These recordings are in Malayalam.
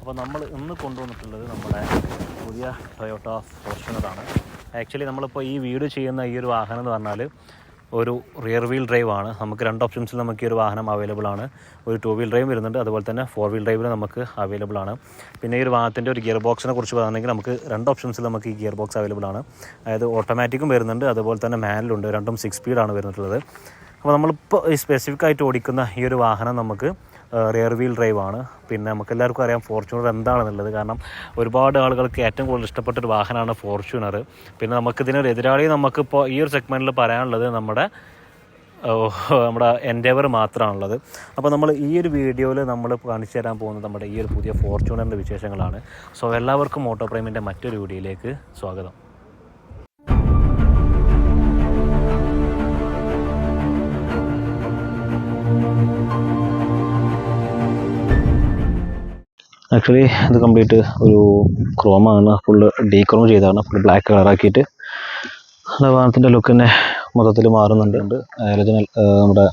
അപ്പോൾ നമ്മൾ ഇന്ന് കൊണ്ടുവന്നിട്ടുള്ളത് നമ്മുടെ പുതിയ ടൊയോട്ട ഫോർച്യൂണറാണ് ആക്ച്വലി നമ്മളിപ്പോൾ ഈ വീട് ചെയ്യുന്ന ഈ ഒരു വാഹനം എന്ന് പറഞ്ഞാൽ ഒരു റിയർ വീൽ ഡ്രൈവ് ആണ്. നമുക്ക് രണ്ട് ഓപ്ഷൻസിൽ നമുക്ക് ഈ ഒരു വാഹനം അവൈലബിൾ ആണ്. ഒരു ടു വീൽ ഡ്രൈവ് വരുന്നുണ്ട് അതുപോലെ തന്നെ ഫോർ വീൽ ഡ്രൈവിൽ നമുക്ക് അവൈലബിൾ ആണ്. പിന്നെ ഈ ഒരു വാഹനത്തിന്റെ ഒരു ഗിയർ ബോക്സിനെ കുറിച്ച് പറയുകയാണെങ്കിൽ നമുക്ക് രണ്ട് ഓപ്ഷൻസിൽ നമുക്ക് ഈ ഗിയർ ബോക്സ് അവൈലബിൾ ആണ്. അതായത് ഓട്ടോമാറ്റിക്കും വരുന്നുണ്ട് അതുപോലെ തന്നെ മാനുവലുണ്ട് രണ്ടും സിക്സ് സ്പീഡാണ് വരുന്നിട്ടുള്ളത്. അപ്പോൾ നമ്മളിപ്പോൾ സ്പെസിഫിക് ആയിട്ട് ഓടിക്കുന്ന ഈ ഒരു വാഹനം നമുക്ക് റിയർ വീൽ ഡ്രൈവ് ആണ്. പിന്നെ നമുക്ക് എല്ലാവർക്കും അറിയാം ഫോർച്യൂണർ എന്താണെന്നുള്ളത്. കാരണം ഒരുപാട് ആളുകൾക്ക് ഏറ്റവും കൂടുതൽ ഇഷ്ടപ്പെട്ട ഒരു വാഹനമാണ് ഫോർച്യൂണർ പിന്നെ നമുക്കിതിനൊരു എതിരാളി നമുക്കിപ്പോൾ ഈ ഒരു സെഗ്മെന്റിൽ പറയാനുള്ളത് നമ്മുടെ നമ്മുടെ എൻഡേവർ മാത്രമാണുള്ളത്. അപ്പോൾ നമ്മൾ ഈ ഒരു വീഡിയോയിൽ നമ്മൾ കാണിച്ചു തരാൻ പോകുന്നത് നമ്മുടെ ഈ ഒരു പുതിയ ഫോർച്യൂണറിന്റെ വിശേഷങ്ങളാണ്. സോ എല്ലാവർക്കും ഓട്ടോ പ്രേമിന്റെ മറ്റൊരു വീഡിയോയിലേക്ക് സ്വാഗതം. ആക്ച്വലി ഇത് കംപ്ലീറ്റ് ഒരു ക്രോമാണ് ഫുള്ള് ഡീ ക്രോം ചെയ്തതാണ്. ഫുൾ ബ്ലാക്ക് കളറാക്കിയിട്ട് അത് വാഹനത്തിന്റെ ലുക്ക് തന്നെ മൊത്തത്തിൽ മാറുന്നുണ്ട്. ഒറിജിനൽ നമ്മുടെ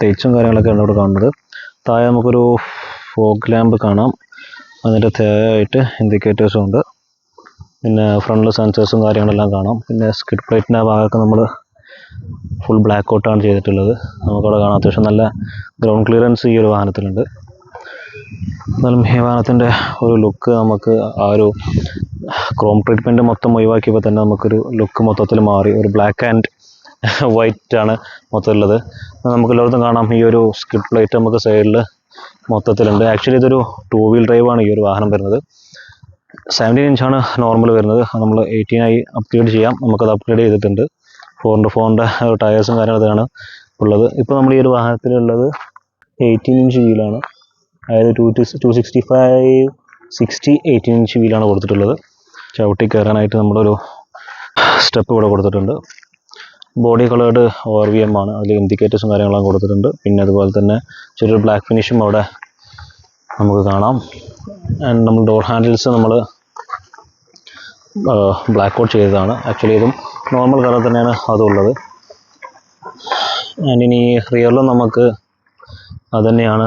തേച്ചും കാര്യങ്ങളൊക്കെയാണ് ഇവിടെ കാണുന്നത്. താഴെ നമുക്കൊരു ഫോഗ് ലാമ്പ് കാണാം. അതിന്റെ തേയായിട്ട് ഇൻഡിക്കേറ്റേഴ്സും ഉണ്ട്. പിന്നെ ഫ്രണ്ടിൽ സെൻസേഴ്സും കാര്യങ്ങളെല്ലാം കാണാം. പിന്നെ സ്കിഡ് പ്ലേറ്റിന്റെ ഭാഗമൊക്കെ നമ്മൾ ഫുൾ ബ്ലാക്ക് ഔട്ടാണ് ചെയ്തിട്ടുള്ളത്. നമുക്കവിടെ കാണാം. അത്യാവശ്യം നല്ല ഗ്രൗണ്ട് ക്ലിയറൻസ് ഈ ഒരു വാഹനത്തിലുണ്ട്. എന്നാലും ഈ ഒരു ലുക്ക് നമുക്ക് ആ ഒരു ക്രോം ട്രീറ്റ്മെന്റ് മൊത്തം ഒഴിവാക്കിയപ്പോൾ തന്നെ നമുക്കൊരു ലുക്ക് മൊത്തത്തിൽ മാറി. ഒരു ബ്ലാക്ക് ആൻഡ് വൈറ്റ് ആണ് മൊത്തത്തിലുള്ളത്. നമുക്ക് എല്ലായിടത്തും കാണാം. ഈ ഒരു സ്കിഡ് പ്ലേറ്റ് നമുക്ക് സൈഡിൽ മൊത്തത്തിലുണ്ട്. ആക്ച്വലി ഇതൊരു ടൂ വീൽ ഡ്രൈവാണ് ഈ ഒരു വാഹനം വരുന്നത്. സെവന്റീൻ ഇഞ്ചാണ് നോർമൽ വരുന്നത്. നമ്മൾ എയ്റ്റീൻ ആയി അപ്ഗ്രേഡ് ചെയ്യാം. നമുക്കത് അപ്ഗ്രേഡ് ചെയ്തിട്ടുണ്ട്. ഫോർ ഫോറിന്റെ ഫോറിന്റെ ടയേഴ്സും കാര്യങ്ങളൊക്കെയാണ് ഉള്ളത്. ഇപ്പോൾ നമ്മൾ ഈ ഒരു വാഹനത്തിലുള്ളത് എയ്റ്റീൻ ഇഞ്ച് വീലാണ് അതായത് two two sixty five sixty eighteen inch വീലാണ് കൊടുത്തിട്ടുള്ളത്. ചവിട്ടി കയറാനായിട്ട് നമ്മളൊരു സ്റ്റെപ്പ് ഇവിടെ കൊടുത്തിട്ടുണ്ട്. Body coloured OR V M ആണ്. അതിൽ ഇൻഡിക്കേറ്റേഴ്സും കാര്യങ്ങളും കൊടുത്തിട്ടുണ്ട്. പിന്നെ അതുപോലെ തന്നെ ചെറിയൊരു ബ്ലാക്ക് ഫിനിഷും അവിടെ നമുക്ക് കാണാം. ആൻഡ് നമ്മൾ ഡോർ ഹാൻഡിൽസ് നമ്മൾ ബ്ലാക്ക് ഔട്ട് ചെയ്തതാണ്. ആക്ച്വലി ഇതും നോർമൽ കളർ തന്നെയാണ് അതുള്ളത്. ആൻഡ് ഇനി റിയറിലും നമുക്ക് അത് തന്നെയാണ്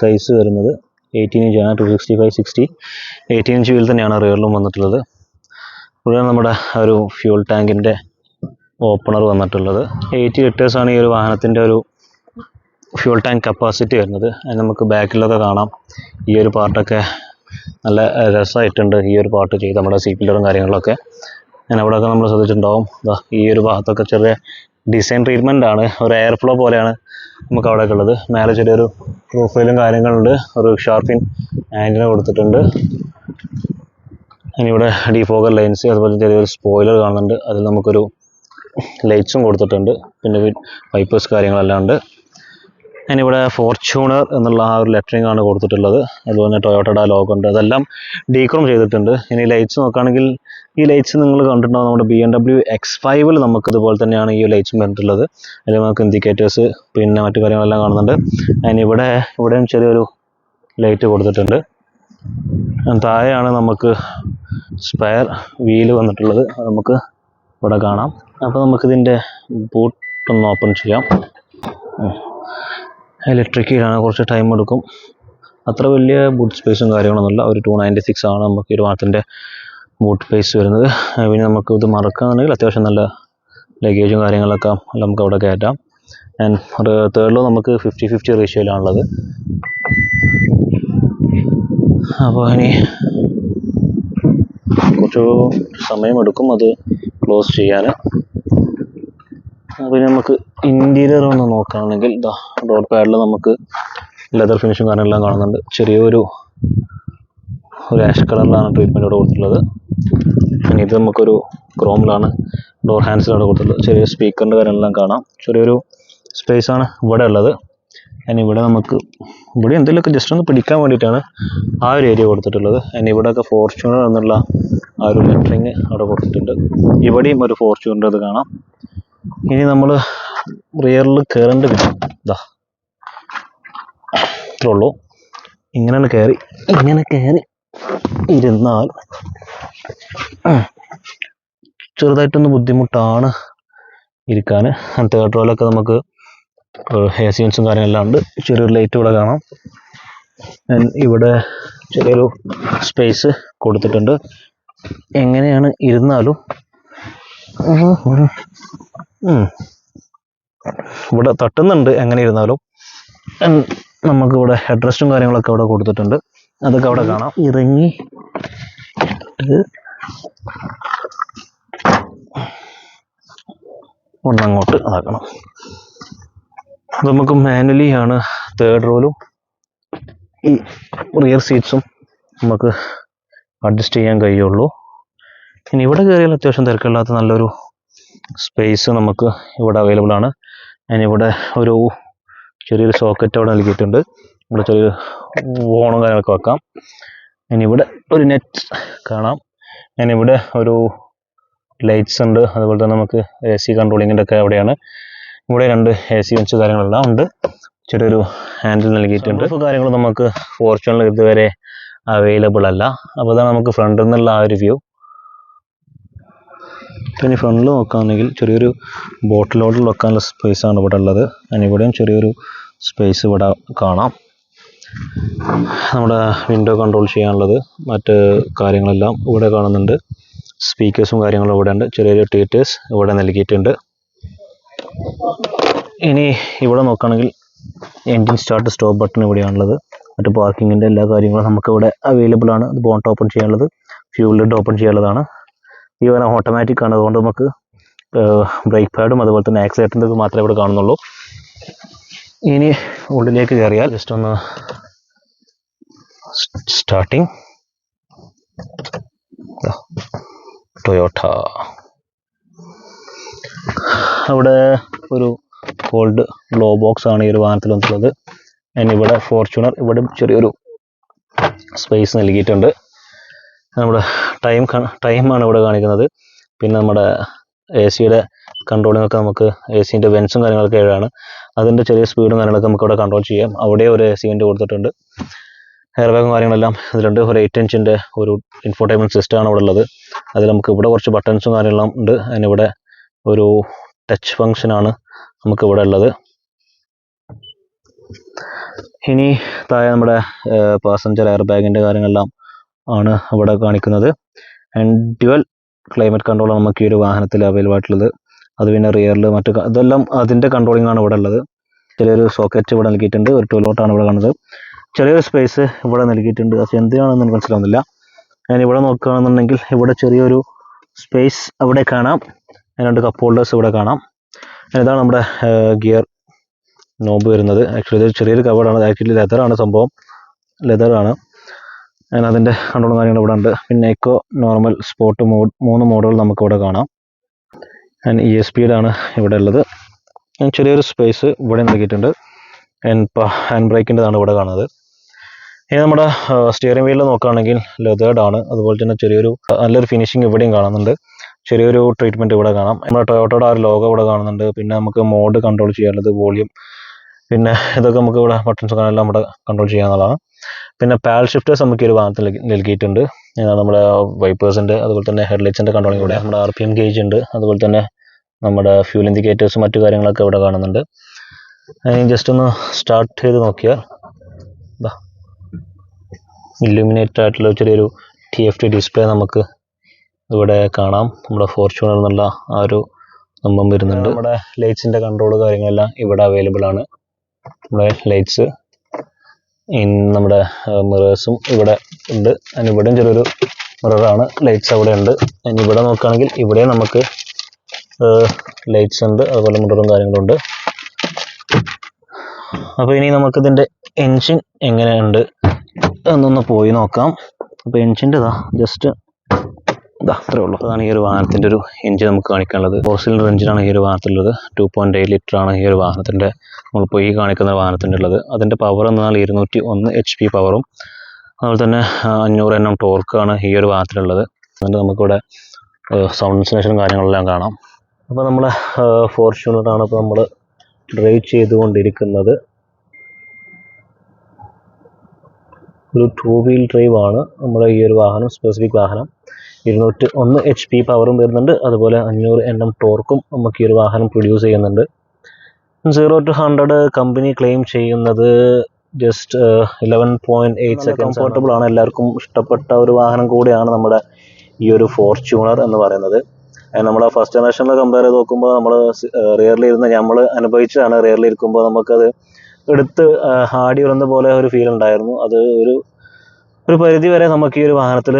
സൈസ് വരുന്നത്. എയ്റ്റീൻ ഇഞ്ചാണ് two sixty five sixty eighteen inch wheel തന്നെയാണ് റിയറിലും വന്നിട്ടുള്ളത്. ഇവിടെ നമ്മുടെ ഒരു ഫ്യൂൾ ടാങ്കിന്റെ ഓപ്പണർ വന്നിട്ടുള്ളത്. എയ്റ്റി ലിറ്റേഴ്സാണ് ഈ ഒരു വാഹനത്തിന്റെ ഒരു ഫ്യൂൾ ടാങ്ക് കപ്പാസിറ്റി വരുന്നത്. അത് നമുക്ക് ബാക്കിലൊക്കെ കാണാം. ഈ ഒരു പാർട്ടൊക്കെ നല്ല രസമായിട്ടുണ്ട് ഈ ഒരു പാർട്ട് ചെയ്ത് നമ്മുടെ സീറ്റ് പില്ലറും കാര്യങ്ങളൊക്കെ. ഞാൻ അവിടെയൊക്കെ നമ്മൾ ശ്രദ്ധിച്ചിട്ടുണ്ടാവും. ഈ ഒരു ഭാഗത്തൊക്കെ ചെറിയ ഡിസൈൻ ട്രീറ്റ്മെന്റ് ആണ്. ഒരു എയർ ഫ്ലോ പോലെയാണ് നമുക്ക് അവിടെയൊക്കെ ഉള്ളത്. മേലെ ചെറിയൊരു പ്രൊഫൈലും കാര്യങ്ങളുണ്ട്. ഒരു ഷാർപ്പിൻ ആന്റിന കൊടുത്തിട്ടുണ്ട്. ഇനി ഇവിടെ ഡിഫോഗർ ലൈൻസ് അതുപോലെ ചെറിയൊരു സ്പോയിലർ കാണുന്നുണ്ട്. അതിൽ നമുക്കൊരു ലൈറ്റ്സും കൊടുത്തിട്ടുണ്ട്. പിന്നെ വൈപ്പേഴ്സ് കാര്യങ്ങളെല്ലാം ഉണ്ട്. ഞാനിവിടെ ഫോർച്യൂണർ എന്നുള്ള ആ ഒരു ലെറ്ററിംഗ് ആണ് കൊടുത്തിട്ടുള്ളത്. അതുപോലെ തന്നെ ടൊയോട്ടയുടെ ലോഗോ ഉണ്ട്. അതെല്ലാം ഡീക്രോം ചെയ്തിട്ടുണ്ട്. ഇനി ലൈറ്റ്സ് നോക്കുകയാണെങ്കിൽ ഈ ലൈറ്റ്സ് നിങ്ങൾ കണ്ടിട്ടുണ്ടോ നമ്മുടെ ബി എം ഡബ്ല്യു എക്സ് ഫൈവിൽ നമുക്ക് ഇതുപോലെ തന്നെയാണ് ഈ ലൈറ്റ്സും വന്നിട്ടുള്ളത്. അതിൽ നമുക്ക് ഇൻഡിക്കേറ്റേഴ്സ് പിന്നെ മറ്റു കാര്യങ്ങളെല്ലാം കാണുന്നുണ്ട്. അതിന് ഇവിടെ ഇവിടെയും ചെറിയൊരു ലൈറ്റ് കൊടുത്തിട്ടുണ്ട്. താഴെയാണ് നമുക്ക് സ്പെയർ വീൽ വന്നിട്ടുള്ളത്. നമുക്ക് ഇവിടെ കാണാം. അപ്പോൾ നമുക്കിതിന്റെ ബൂട്ട് ഒന്ന് ഓപ്പൺ ചെയ്യാം. ഇലക്ട്രിക് കീഴാണ് കുറച്ച് ടൈം എടുക്കും. അത്ര വലിയ ബൂട്ട് സ്പേസും കാര്യങ്ങളൊന്നുമില്ല ഒരു ടു നയന്റി സിക്സ് ആണ് നമുക്ക് ഒരു വാഹനത്തിന്റെ ബൂട്ട് സ്പേസ് വരുന്നത്. പിന്നെ നമുക്ക് ഇത് മറക്കുകയാണെങ്കിൽ അത്യാവശ്യം നല്ല ലഗേജും കാര്യങ്ങളൊക്കെ നമുക്ക് അവിടെ കയറ്റാം. ആൻഡ് തേർഡിലോ നമുക്ക് ഫിഫ്റ്റി ഫിഫ്റ്റി റേഷ്യോയിലാണുള്ളത് അപ്പോൾ ഇനി കുറച്ച് സമയമെടുക്കും അത് ക്ലോസ് ചെയ്യാൻ. പിന്നെ നമുക്ക് ഇന്റീരിയർ ഒന്ന് നോക്കുകയാണെങ്കിൽ ഇതാ ഡോർ പാഡിൽ നമുക്ക് ലെതർ ഫിനിഷും കാര്യങ്ങളെല്ലാം കാണുന്നുണ്ട്. ചെറിയൊരു ഒരു ആഷ് കളറിലാണ് ട്രീറ്റ്മെന്റ് ഇവിടെ കൊടുത്തിട്ടുള്ളത്. പിന്നെ ഇത് നമുക്കൊരു ക്രോമിലാണ് ഡോർ ഹാൻഡ്സിലാണ് കൊടുത്തിട്ടുള്ളത്. ചെറിയ സ്പീക്കറിന്റെ കാര്യങ്ങളെല്ലാം കാണാം. ചെറിയൊരു സ്പേസ് ആണ് ഇവിടെ ഉള്ളത്. അതിന് ഇവിടെ നമുക്ക് ഇവിടെ എന്തെങ്കിലുമൊക്കെ ജസ്റ്റ് ഒന്ന് പിടിക്കാൻ വേണ്ടിയിട്ടാണ് ആ ഒരു ഏരിയ കൊടുത്തിട്ടുള്ളത്. അതിന് ഇവിടെയൊക്കെ ഫോർച്യൂണർ എന്നുള്ള ആ ഒരു ലെറ്ററിങ് അവിടെ കൊടുത്തിട്ടുണ്ട്. ഇവിടെയും ഒരു ഫോർച്യൂണർ ഇത് കാണാം. ഇനി നമ്മൾ റിയറിൽ കയറേണ്ടി വരും. ഇതാ ഇത്രേ ഉള്ളൂ. ഇങ്ങനെ കയറി ഇങ്ങനെ കയറി ഇരുന്നാൽ ചെറുതായിട്ടൊന്ന് ബുദ്ധിമുട്ടാണ് ഇരിക്കാൻ തേർഡ് റോയിലൊക്കെ നമുക്ക് എ സി കാര്യങ്ങളെല്ലാം ഉണ്ട്. ചെറിയൊരു ലൈറ്റ് ഇവിടെ കാണാം. ഇവിടെ ചെറിയൊരു സ്പേസ് കൊടുത്തിട്ടുണ്ട്. എങ്ങനെയാണ് ഇരുന്നാലും. ഇവിടെ തട്ടുന്നുണ്ട് എങ്ങനെ ഇരുന്നാലും. നമുക്ക് ഇവിടെ കാര്യങ്ങളൊക്കെ അവിടെ കൊടുത്തിട്ടുണ്ട്. അതൊക്കെ അവിടെ കാണാം. ഇറങ്ങി. ഒന്നങ്ങോട്ട് ഇത് നമുക്ക് മാനുവലി ആണ് തേർഡ് റോലും ഈ റിയർ സീറ്റ്സും നമുക്ക് അഡ്ജസ്റ്റ് ചെയ്യാൻ കഴിയുള്ളൂ. ഇനി ഇവിടെ കയറിയാൽ അത്യാവശ്യം തിരക്കില്ലാത്ത നല്ലൊരു സ്പേസ് നമുക്ക് ഇവിടെ അവൈലബിൾ ആണ്. ഇവിടെ ഒരു ചെറിയൊരു സോക്കറ്റ് അവിടെ നൽകിയിട്ടുണ്ട്. ഇവിടെ ചെറിയൊരു ഓണും കാര്യങ്ങളൊക്കെ വെക്കാം. ഇവിടെ ഒരു നെറ്റ് കാണാം. ഇവിടെ ഒരു ലൈറ്റ്സ് ഉണ്ട്. അതുപോലെ തന്നെ നമുക്ക് എ സി കൺട്രോളിങ്ങിന്റെ ഒക്കെ അവിടെയാണ്. ഇവിടെ രണ്ട് എ സി വെച്ച് കാര്യങ്ങളെല്ലാം ഉണ്ട്. ചെറിയൊരു ഹാൻഡിൽ നൽകിയിട്ടുണ്ട്. കാര്യങ്ങൾ നമുക്ക് ഫോർച്യൂണിൽ ഇതുവരെ അവൈലബിൾ അല്ല. അപ്പോൾ അതാണ് നമുക്ക് ഫ്രണ്ടിൽ നിന്നുള്ള ആ ഒരു വ്യൂ ഇനി ഫ്രണ്ടിൽ നോക്കുകയാണെങ്കിൽ ചെറിയൊരു ബോട്ടിൽ ബോട്ടിലോട്ടിൽ വെക്കാനുള്ള സ്പേസ് ആണ് ഇവിടെ ഉള്ളത്. അതിനിവിടെയും ചെറിയൊരു സ്പേസ് ഇവിടെ കാണാം. നമ്മുടെ വിൻഡോ കൺട്രോൾ ചെയ്യാനുള്ളത് മറ്റ് കാര്യങ്ങളെല്ലാം ഇവിടെ കാണുന്നുണ്ട്. സ്പീക്കേഴ്സും കാര്യങ്ങളും ഇവിടെ ഉണ്ട്. ചെറിയൊരു ടീറ്റേഴ്സ് ഇവിടെ നൽകിയിട്ടുണ്ട്. ഇനി ഇവിടെ നോക്കുകയാണെങ്കിൽ എൻജിൻ സ്റ്റാർട്ട് സ്റ്റോപ്പ് ബട്ടൺ ഇവിടെയാണുള്ളത്. മറ്റ് പാർക്കിങ്ങിന്റെ എല്ലാ കാര്യങ്ങളും നമുക്കിവിടെ അവൈലബിൾ ആണ്. ബോണ്ട് ഓപ്പൺ ചെയ്യാനുള്ളത്. ഫ്യൂൽ ലിഡ് ഓപ്പൺ ചെയ്യാനുള്ളതാണ്. ഈ വരാൻ ഓട്ടോമാറ്റിക് ആണ്. അതുകൊണ്ട് നമുക്ക് ബ്രേക്ക് പാഡും അതുപോലെ തന്നെ ആക്സിലേറ്ററിന്റെ മാത്രമേ ഇവിടെ കാണുന്നുള്ളൂ. ഇനി ഉള്ളിലേക്ക് കയറിയാൽ ജസ്റ്റ് ഒന്ന് സ്റ്റാർട്ടിങ് ടൊയോട്ട അവിടെ ഒരു കോൾഡ് ഗ്ലോ ബോക്സ് ആണ് ഈ ഒരു വാഹനത്തിൽ വന്നിട്ടുള്ളത്. And ഇവിടെ ഫോർച്യൂണർ ഇവിടെ ചെറിയൊരു സ്പേസ് നൽകിയിട്ടുണ്ട്. നമ്മുടെ ടൈം ടൈമാണ് ഇവിടെ കാണിക്കുന്നത്. പിന്നെ നമ്മുടെ എ സിയുടെ കൺട്രോളിംഗ് ഒക്കെ നമുക്ക് എ സിന്റെ വെൻസും കാര്യങ്ങളൊക്കെ ഏഴാണ് അതിന്റെ ചെറിയ സ്പീഡും കാര്യങ്ങളൊക്കെ നമുക്ക് ഇവിടെ കൺട്രോൾ ചെയ്യാം. അവിടെ ഒരു എ സി വെന്റ് കൊടുത്തിട്ടുണ്ട്. എയർ ബാഗും കാര്യങ്ങളെല്ലാം ഇതിലുണ്ട്. ഒരു എയ്റ്റ് ഇഞ്ചിന്റെ ഒരു ഇൻഫോർട്ടൈൻമെന്റ് സിസ്റ്റമാണ് ഇവിടെ ഉള്ളത്. അതിൽ നമുക്ക് ഇവിടെ കുറച്ച് ബട്ടൺസും കാര്യങ്ങളും ഉണ്ട്. അതിനിവിടെ ഒരു ടച്ച് ഫങ്ഷനാണ് നമുക്ക് ഇവിടെ ഉള്ളത്. ഇനി താഴെ നമ്മുടെ പാസഞ്ചർ എയർ ബാഗിന്റെ കാര്യങ്ങളെല്ലാം ആണ് അവിടെ കാണിക്കുന്നത്. ആൻഡ് ഡ്യുവൽ ക്ലൈമറ്റ് കൺട്രോൾ നമുക്ക് ഈ ഒരു വാഹനത്തിൽ അവൈലബിൾ ആയിട്ടുള്ളത്. അത് പിന്നെ റിയറിൽ മറ്റു ഇതെല്ലാം അതിന്റെ കൺട്രോളിംഗ് ആണ് ഇവിടെ ഉള്ളത്. ചെറിയൊരു സോക്കറ്റ് ഇവിടെ നൽകിയിട്ടുണ്ട്. ഒരു ടൂലോട്ടാണ് ഇവിടെ കാണുന്നത്. ചെറിയൊരു സ്പേസ് ഇവിടെ നൽകിയിട്ടുണ്ട്. അത് എന്തിനാണെന്ന് എനിക്ക് മനസ്സിലാവുന്നില്ല. ഞാൻ ഇവിടെ നോക്കുകയാണെന്നുണ്ടെങ്കിൽ ഇവിടെ ചെറിയൊരു സ്പേസ് അവിടെ കാണാം. രണ്ട് കപ്പ് ഹോൾഡേഴ്സ് ഇവിടെ കാണാം. ഇതാണ് നമ്മുടെ ഗിയർ നോബ് വരുന്നത്. ആക്ച്വലി ഇത് ചെറിയൊരു കവേർഡാണ് ആക്ച്വലി ലെതറാണ് സംഭവം. ലെതറാണ് അതിന്റെ കൺട്രോളും കാര്യങ്ങളും ഇവിടെ ഉണ്ട്. പിന്നെ എക്കോ നോർമൽ സ്പോർട്ട് മോഡ് മൂന്ന് മോഡുകൾ നമുക്കിവിടെ കാണാം. ആൻഡ് ഇ എസ് പിയുടെയാണ് ഇവിടെ ഉള്ളത്. ചെറിയൊരു സ്പേസ് ഇവിടെ നൽകിയിട്ടുണ്ട്. ആൻഡ് ഹാൻഡ് ബ്രേക്കിന്റെതാണ് ഇവിടെ കാണുന്നത്. ഇനി നമ്മുടെ സ്റ്റിയറിംഗ് വീലിൽ നോക്കുകയാണെങ്കിൽ ലെതേർഡ് ആണ്. അതുപോലെ തന്നെ ചെറിയൊരു നല്ലൊരു ഫിനിഷിംഗ് ഇവിടെയും കാണുന്നുണ്ട്. ചെറിയൊരു ട്രീറ്റ്മെന്റ് ഇവിടെ കാണാം. നമ്മുടെ ടൊയോട്ടയുടെ ആ ലോഗോ ഇവിടെ കാണുന്നുണ്ട്. പിന്നെ നമുക്ക് മോഡ് കൺട്രോൾ ചെയ്യാനുള്ളത് വോളിയം പിന്നെ ഇതൊക്കെ നമുക്ക് ഇവിടെ ബട്ടൺസ് കാണാനെല്ലാം ഇവിടെ കൺട്രോൾ ചെയ്യാവുന്നതാണ്. പിന്നെ പാൽ ഷിഫ്റ്റേഴ്സ് നമുക്ക് ഒരു വാഹനത്തിൽ നൽകിയിട്ടുണ്ട്. നമ്മുടെ വൈപ്പേഴ്സിന്റെ അതുപോലെ തന്നെ ഹെഡ്ലൈറ്റ്സിന്റെ കൺട്രോളിംഗ് കൂടെ നമ്മുടെ ആർ പി എം ഗേജ് ഉണ്ട് അതുപോലെ തന്നെ നമ്മുടെ ഫ്യൂൽ ഇൻഡിക്കേറ്റേഴ്സ് മറ്റു കാര്യങ്ങളൊക്കെ ഇവിടെ കാണുന്നുണ്ട്. ജസ്റ്റ് ഒന്ന് സ്റ്റാർട്ട് ചെയ്ത് നോക്കിയാൽ ഇല്യൂമിനേറ്റഡ് ആയിട്ടുള്ള ചെറിയൊരു ടി എഫ് ടി ഡിസ്പ്ലേ നമുക്ക് ഇവിടെ കാണാം. നമ്മുടെ ഫോർച്യൂണർ എന്നുള്ള ആ ഒരു സംഭവം വരുന്നുണ്ട്. നമ്മുടെ ലൈറ്റ്സിന്റെ കൺട്രോൾ കാര്യങ്ങളെല്ലാം ഇവിടെ അവൈലബിൾ ആണ്. നമ്മുടെ ലൈറ്റ്സ് നമ്മുടെ മിറേഴ്സും ഇവിടെ ഉണ്ട്. അതിന് ഇവിടെയും ചെറിയൊരു മിററാണ് ലൈറ്റ്സ് അവിടെ ഉണ്ട്. ഇനി ഇവിടെ നോക്കുകയാണെങ്കിൽ ഇവിടെ നമുക്ക് ലൈറ്റ്സ് ഉണ്ട്. അതുപോലെ മിററും കാര്യങ്ങളും ഉണ്ട്. അപ്പോൾ ഇനി നമുക്കിതിന്റെ എൻജിൻ എങ്ങനെയുണ്ട് എന്നൊന്ന് പോയി നോക്കാം. അപ്പോൾ എൻജിന്റെ ഇതാ ജസ്റ്റ് അത്രേ ഉള്ളൂ. അതാണ് ഈ ഒരു വാഹനത്തിന്റെ ഒരു എഞ്ചിൻ നമുക്ക് കാണിക്കാനുള്ളത്. ഫോർ സിലിണ്ടർ എഞ്ചിനാണ് ഈ ഒരു വാഹനത്തിലുള്ളത്. ടു പോയിന്റ് എയ്റ്റ് ലിറ്റർ ആണ് ഈ ഒരു വാഹനത്തിന്റെ നമ്മളിപ്പോൾ ഈ കാണിക്കുന്ന വാഹനത്തിന്റെ ഉള്ളത്. അതിന്റെ പവർ എന്നാൽ ഇരുന്നൂറ്റി ഒന്ന് എച്ച് പി പവറും അതുപോലെ തന്നെ അഞ്ഞൂറ് എണ്ണം ടോർക്കാണ് ഈ ഒരു വാഹനത്തിലുള്ളത്. അതുകൊണ്ട് നമുക്കിവിടെ സൗണ്ട് ഇൻസുലേഷനും കാര്യങ്ങളെല്ലാം കാണാം. അപ്പോൾ നമ്മളെ ഫോർച്യൂണറാണ് ഇപ്പോൾ നമ്മൾ ഡ്രൈവ് ചെയ്തുകൊണ്ടിരിക്കുന്നത്. ഒരു ടൂ വീൽ ഡ്രൈവ് ആണ് നമ്മുടെ ഈ ഒരു വാഹനം സ്പെസിഫിക് വാഹനം. ഇരുന്നൂറ്റി ഒന്ന് എച്ച് പി പവറും വരുന്നുണ്ട്. അതുപോലെ അഞ്ഞൂറ് എൻ എം ടോർക്കും നമുക്ക് ഈ ഒരു വാഹനം പ്രൊഡ്യൂസ് ചെയ്യുന്നുണ്ട്. Zero to hundred company claim ചെയ്യുന്നത് just eleven point eight second comfortable ആണ്. എല്ലാവർക്കും ഇഷ്ടപ്പെട്ട ഒരു വാഹനം കൂടിയാണ് നമ്മുടെ ഈ ഒരു ഫോർച്യൂണർ എന്ന് പറയുന്നത്. നമ്മൾ ഫസ്റ്റ് ജനറേഷനിൽ കമ്പയർ ചെയ്ത് നോക്കുമ്പോൾ നമ്മൾ റിയറിൽ ഇരുന്ന് നമ്മൾ അനുഭവിച്ചതാണ്. റിയറിൽ ഇരിക്കുമ്പോൾ നമുക്കത് എടുത്ത് ആടി വരുന്ന പോലെ ഒരു ഫീൽ ഉണ്ടായിരുന്നു. അത് ഒരു ഒരു പരിധി വരെ നമുക്ക് ഈ ഒരു വാഹനത്തിൽ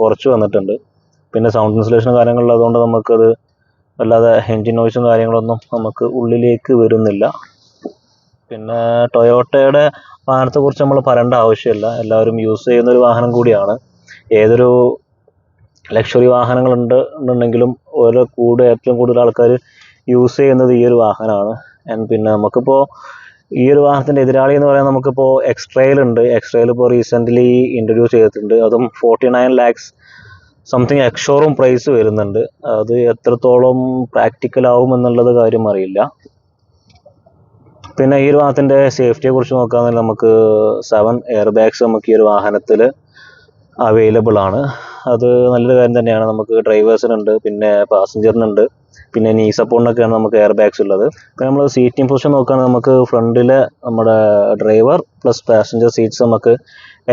കുറച്ച് വന്നിട്ടുണ്ട്. പിന്നെ സൗണ്ട് ഇൻസുലേഷൻ കാര്യങ്ങളുള്ളതുകൊണ്ട് നമുക്കത് അല്ലാതെ എൻജിൻ നോയ്സും കാര്യങ്ങളൊന്നും നമുക്ക് ഉള്ളിലേക്ക് വരുന്നില്ല. പിന്നെ ടൊയോട്ടയുടെ വാഹനത്തെക്കുറിച്ച് നമ്മൾ പറയേണ്ട ആവശ്യമില്ല. എല്ലാവരും യൂസ് ചെയ്യുന്ന ഒരു വാഹനം കൂടിയാണ്. ഏതൊരു ലക്ഷറി വാഹനങ്ങളുണ്ട് എന്നുണ്ടെങ്കിലും ഓരോ കൂടെ ഏറ്റവും കൂടുതൽ ആൾക്കാർ യൂസ് ചെയ്യുന്നത് ഈ ഒരു വാഹനമാണ്. പിന്നെ നമുക്കിപ്പോൾ ഈ ഒരു വാഹനത്തിന്റെ എതിരാളി എന്ന് പറയാൻ നമുക്കിപ്പോൾ എക്സ്ട്രയിൽ ഉണ്ട്. എക്സ്ട്രയിൽ ഇപ്പോൾ റീസെന്റ്ലി ഇൻട്രൊഡ്യൂസ് ചെയ്തിട്ടുണ്ട്. അതും forty nine lakhs something ex showroom price വരുന്നുണ്ട്. അത് എത്രത്തോളം പ്രാക്ടിക്കൽ ആവും എന്നുള്ളത് കാര്യം അറിയില്ല. പിന്നെ ഈ ഒരു വാഹനത്തിന്റെ സേഫ്റ്റിയെ കുറിച്ച് നോക്കുകയാണെങ്കിൽ നമുക്ക് സെവൻ എയർ ബാഗ്സ് നമുക്ക് ഈ ഒരു വാഹനത്തിൽ അവൈലബിൾ ആണ്. അത് നല്ലൊരു കാര്യം തന്നെയാണ്. നമുക്ക് ഡ്രൈവേഴ്സിനുണ്ട് പിന്നെ പാസഞ്ചറിനുണ്ട് പിന്നെ നീ സപ്പോർട്ടിനൊക്കെയാണ് നമുക്ക് എയർ ബാഗ്സ് ഉള്ളത്. പിന്നെ നമ്മൾ സീറ്റ് പൊസിഷൻ നോക്കുകയാണെങ്കിൽ നമുക്ക് ഫ്രണ്ടിലെ നമ്മുടെ ഡ്രൈവർ പ്ലസ് പാസഞ്ചർ സീറ്റ്സ് നമുക്ക്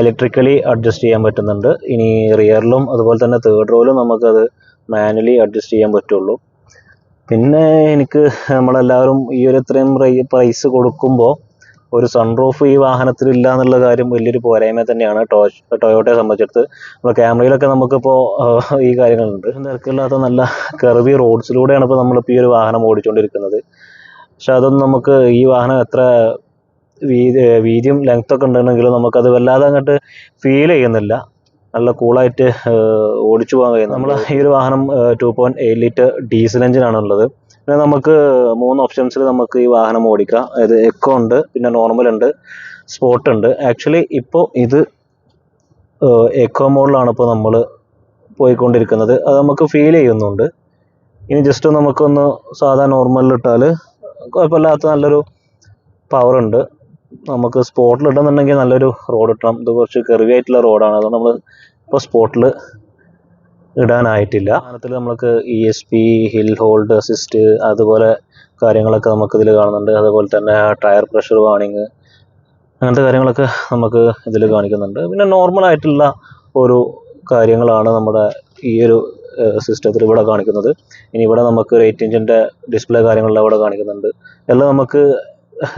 ഇലക്ട്രിക്കലി അഡ്ജസ്റ്റ് ചെയ്യാൻ പറ്റുന്നുണ്ട്. ഇനി റിയറിലും അതുപോലെ തന്നെ തേർഡ് റോയിലും നമുക്കത് മാനുവലി അഡ്ജസ്റ്റ് ചെയ്യാൻ പറ്റുള്ളൂ. പിന്നെ എനിക്ക് നമ്മളെല്ലാവരും ഈ ഒരു ഇത്രയും പ്രൈസ് കൊടുക്കുമ്പോൾ ഒരു സൺറൂഫ് ഈ വാഹനത്തിൽ ഇല്ല എന്നുള്ള കാര്യം വലിയൊരു പോരായ്മ തന്നെയാണ് ടോ ടൊയോട്ടയെ സംബന്ധിച്ചിടത്ത്. നമ്മുടെ ക്യാമറയിലൊക്കെ നമുക്കിപ്പോൾ ഈ കാര്യങ്ങളുണ്ട്. തിരക്കില്ലാത്ത നല്ല കർവി റോഡ്സിലൂടെയാണ് ഇപ്പോൾ നമ്മളിപ്പോൾ ഈ ഒരു വാഹനം ഓടിച്ചുകൊണ്ടിരിക്കുന്നത് പക്ഷെ അതൊന്നും നമുക്ക് ഈ വാഹനം എത്ര വീതി വീതിയും ലെങ്ത് ഒക്കെ ഉണ്ടെങ്കിലും നമുക്കത് വല്ലാതെ അങ്ങോട്ട് ഫീൽ ചെയ്യുന്നില്ല. നല്ല കൂളായിട്ട് ഓടിച്ചു പോകാൻ കഴിയും നമ്മൾ ഈ ഒരു വാഹനം two point eight litre diesel എഞ്ചിനാണ് ഉള്ളത് പിന്നെ നമുക്ക് മൂന്ന് ഓപ്ഷൻസിൽ നമുക്ക് ഈ വാഹനം ഓടിക്കാം. അതായത് എക്കോ ഉണ്ട് പിന്നെ നോർമൽ ഉണ്ട് സ്പോട്ട് ഉണ്ട്. ആക്ച്വലി ഇപ്പോൾ ഇത് എക്കോ മോഡിലാണ് ഇപ്പോൾ നമ്മൾ പോയിക്കൊണ്ടിരിക്കുന്നത്. അത് നമുക്ക് ഫീൽ ചെയ്യുന്നുണ്ട്. ഇനി ജസ്റ്റ് നമുക്കൊന്ന് സാധാ നോർമലിൽ ഇട്ടാൽ കുഴപ്പമില്ലാത്ത നല്ലൊരു പവർ ഉണ്ട്. നമുക്ക് സ്പോട്ടിൽ ഇടുന്നുണ്ടെങ്കിൽ നല്ലൊരു റോഡ് ഇട്ടണം ഇത് കുറച്ച് കെറിവായിട്ടുള്ള റോഡാണ് അതുകൊണ്ട് നമ്മൾ ഇപ്പോൾ സ്പോട്ടിൽ ഇടാനായിട്ടില്ല. സാധനത്തിൽ നമുക്ക് E S P hill hold assist അതുപോലെ കാര്യങ്ങളൊക്കെ നമുക്ക് ഇതിൽ കാണുന്നുണ്ട്. അതുപോലെ തന്നെ ടയർ പ്രഷർ വാണിങ് അങ്ങനത്തെ കാര്യങ്ങളൊക്കെ നമുക്ക് ഇതിൽ കാണിക്കുന്നുണ്ട്. പിന്നെ നോർമൽ ആയിട്ടുള്ള ഒരു കാര്യങ്ങളാണ് നമ്മുടെ ഈ ഒരു സിസ്റ്റത്തിൽ ഇവിടെ കാണിക്കുന്നത്. ഇനി ഇവിടെ നമുക്ക് ഒരു എയ്റ്റ് ഇഞ്ചിന്റെ ഡിസ്പ്ലേ കാര്യങ്ങളെല്ലാം ഇവിടെ കാണിക്കുന്നുണ്ട്. എല്ലാം നമുക്ക്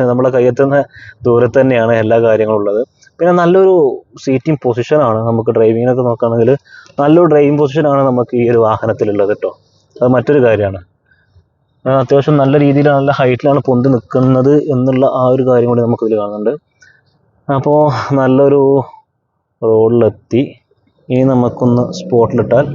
നമ്മളെ കയ്യെത്തുന്ന ദൂരത്ത് തന്നെയാണ് എല്ലാ കാര്യങ്ങളും ഉള്ളത് പിന്നെ നല്ലൊരു സീറ്റിംഗ് പൊസിഷനാണ് നമുക്ക് ഡ്രൈവിങ്ങിനൊക്കെ നോക്കുകയാണെങ്കിൽ നല്ലൊരു ഡ്രൈവിംഗ് പൊസിഷനാണ് നമുക്ക് ഈ ഒരു വാഹനത്തിലുള്ളത് കേട്ടോ അത് മറ്റൊരു കാര്യമാണ്. അത്യാവശ്യം നല്ല രീതിയിൽ നല്ല ഹൈറ്റിലാണ് പൊന്തി നിൽക്കുന്നത് എന്നുള്ള ആ ഒരു കാര്യം കൂടി നമുക്കിതിൽ കാണുന്നുണ്ട്. അപ്പോൾ നല്ലൊരു റോഡിലെത്തി. ഇനി നമുക്കൊന്ന് സ്പോട്ടിലിട്ടാൽ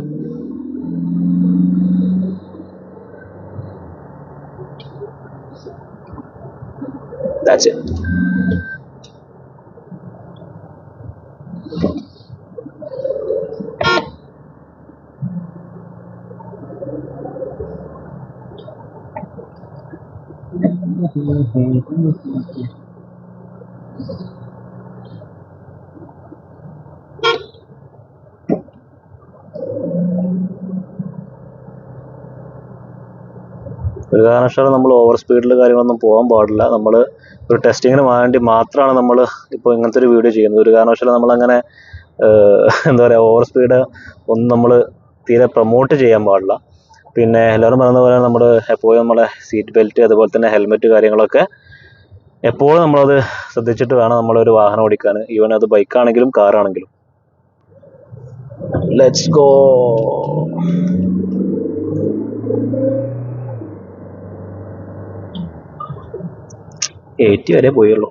That's it. ഒരു കാരണവശാലും നമ്മൾ ഓവർ സ്പീഡിൽ കാര്യങ്ങളൊന്നും പോകാൻ പാടില്ല. നമ്മൾ ഒരു ടെസ്റ്റിങ്ങിന് വേണ്ടി മാത്രമാണ് നമ്മൾ ഇപ്പോൾ ഇങ്ങനത്തെ ഒരു വീഡിയോ ചെയ്യുന്നത്. ഒരു കാരണവശാലും നമ്മളങ്ങനെ എന്താ പറയുക ഓവർ സ്പീഡ് ഒന്നും നമ്മൾ തീരെ പ്രൊമോട്ട് ചെയ്യാൻ പാടില്ല. പിന്നെ എല്ലാവരും പറയുന്ന പോലെ നമ്മൾ എപ്പോഴും നമ്മുടെ സീറ്റ് ബെൽറ്റ് അതുപോലെ തന്നെ ഹെൽമെറ്റ് കാര്യങ്ങളൊക്കെ എപ്പോഴും നമ്മളത് ശ്രദ്ധിച്ചിട്ട് വേണം നമ്മളൊരു വാഹനം ഓടിക്കാൻ. ഈവൻ അത് ബൈക്കാണെങ്കിലും കാറാണെങ്കിലും ലെറ്റ്സ് ഗോ എയ്റ്റി വരെ പോയുള്ളൂ.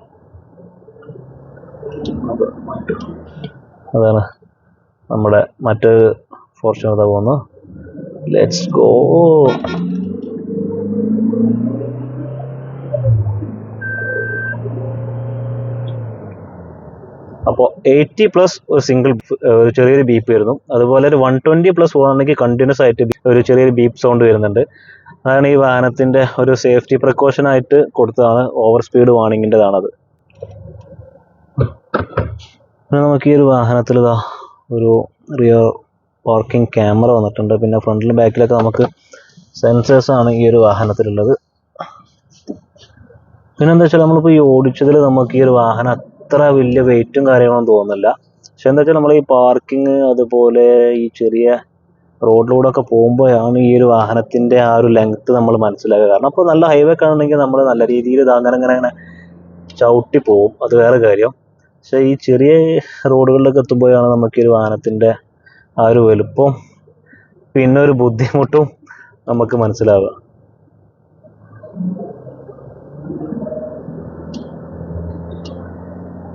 അതാണ് നമ്മുടെ മറ്റൊരു ഫോർച്യൂണർ പോകുന്നു. ലെറ്റ്സ് ഗോ അപ്പോൾ എയ്റ്റി പ്ലസ് ഒരു സിംഗിൾ ഒരു ചെറിയൊരു ബീപ്പ് വരുന്നു. അതുപോലെ ഒരു വൺ ട്വന്റി പ്ലസ് പോകുകയാണെങ്കിൽ കണ്ടിന്യൂസ് ആയിട്ട് ഒരു ചെറിയൊരു ബീപ്പ് സൗണ്ട് വരുന്നുണ്ട്. അതാണ് ഈ വാഹനത്തിന്റെ ഒരു സേഫ്റ്റി പ്രിക്കോഷൻ ആയിട്ട് കൊടുത്തതാണ്. ഓവർ സ്പീഡ് വാണിങ്ങിന്റെതാണത് പിന്നെ നമുക്ക് ഈ ഒരു വാഹനത്തിൽ ഇതാ ഒരു റിയർ പാർക്കിംഗ് ക്യാമറ വന്നിട്ടുണ്ട്. പിന്നെ ഫ്രണ്ടിലും ബാക്കിലൊക്കെ നമുക്ക് സെൻസേഴ്സ് ആണ് ഈ ഒരു വാഹനത്തിലുള്ളത്. പിന്നെ എന്താ വെച്ചാൽ നമ്മളിപ്പോൾ ഈ ഓടിച്ചതിൽ നമുക്ക് ഈ ഒരു വാഹനം അത്ര വലിയ വെയിറ്റും കാര്യങ്ങളൊന്നും തോന്നുന്നില്ല. പക്ഷെ എന്താ വെച്ചാൽ നമ്മൾ ഈ പാർക്കിങ് അതുപോലെ ഈ ചെറിയ റോഡിലൂടെ ഒക്കെ പോകുമ്പോഴാണ് ഈ ഒരു വാഹനത്തിന്റെ ആ ഒരു ലെങ്ത്ത് നമ്മൾ മനസ്സിലാക്കുക. കാരണം അപ്പോൾ നല്ല ഹൈവേ കാണണമെങ്കിൽ നമ്മൾ നല്ല രീതിയിൽ അങ്ങനെ അങ്ങനെ അങ്ങനെ ചവിട്ടി പോവും. അത് വേറെ കാര്യം. പക്ഷേ ഈ ചെറിയ റോഡുകളിലൊക്കെ എത്തുമ്പോഴാണ് നമുക്ക് ഈ ഒരു വാഹനത്തിന്റെ ആ ഒരു വലുപ്പം പിന്നെ ഒരു ബുദ്ധിമുട്ടും നമുക്ക് മനസ്സിലാവുക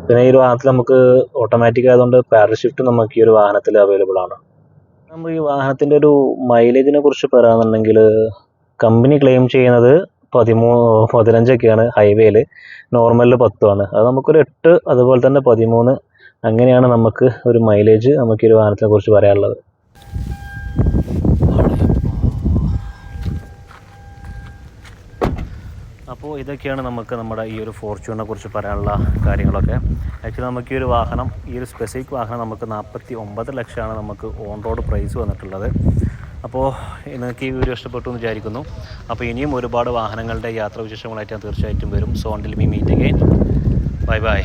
പിന്നെ ഈ ഒരു വാഹനത്തിൽ നമുക്ക് ഓട്ടോമാറ്റിക് ആയതുകൊണ്ട് പാരൽ ഷിഫ്റ്റ് നമുക്ക് ഈ ഒരു വാഹനത്തിൽ അവൈലബിൾ ആണ്. നമ്മൾ ഈ വാഹനത്തിന്റെ ഒരു മൈലേജിനെ കുറിച്ച് പറയുകയാണെന്നുണ്ടെങ്കിൽ കമ്പനി ക്ലെയിം ചെയ്യുന്നത് പതിമൂ പതിനഞ്ചൊക്കെയാണ് ഹൈവേയിൽ നോർമലിൽ പത്തുമാണ് അത് നമുക്കൊരു എട്ട് അതുപോലെ തന്നെ പതിമൂന്ന് അങ്ങനെയാണ് നമുക്ക് ഒരു മൈലേജ് നമുക്ക് ഈ ഒരു വാഹനത്തിനെ കുറിച്ച് പറയാനുള്ളത്. അപ്പോൾ ഇതൊക്കെയാണ് നമുക്ക് നമ്മുടെ ഈ ഒരു ഫോർച്യൂണിനെ കുറിച്ച് പറയാനുള്ള കാര്യങ്ങളൊക്കെ. ആക്ച്വലി നമുക്ക് ഈ ഒരു വാഹനം ഈ ഒരു സ്പെസിഫിക് വാഹനം നമുക്ക് നാൽപ്പത്തി ഒമ്പത് ലക്ഷമാണ് നമുക്ക് ഓൺ റോഡ് പ്രൈസ് വന്നിട്ടുള്ളത്. അപ്പോൾ നിങ്ങൾക്ക് ഈ വീഡിയോ ഇഷ്ടപ്പെട്ടു എന്ന് വിചാരിക്കുന്നു. അപ്പോൾ ഇനിയും ഒരുപാട് വാഹനങ്ങളുടെ യാത്രാവിശേഷങ്ങളായിട്ട് ഞാൻ തീർച്ചയായിട്ടും വരും. So until me meet again bye bye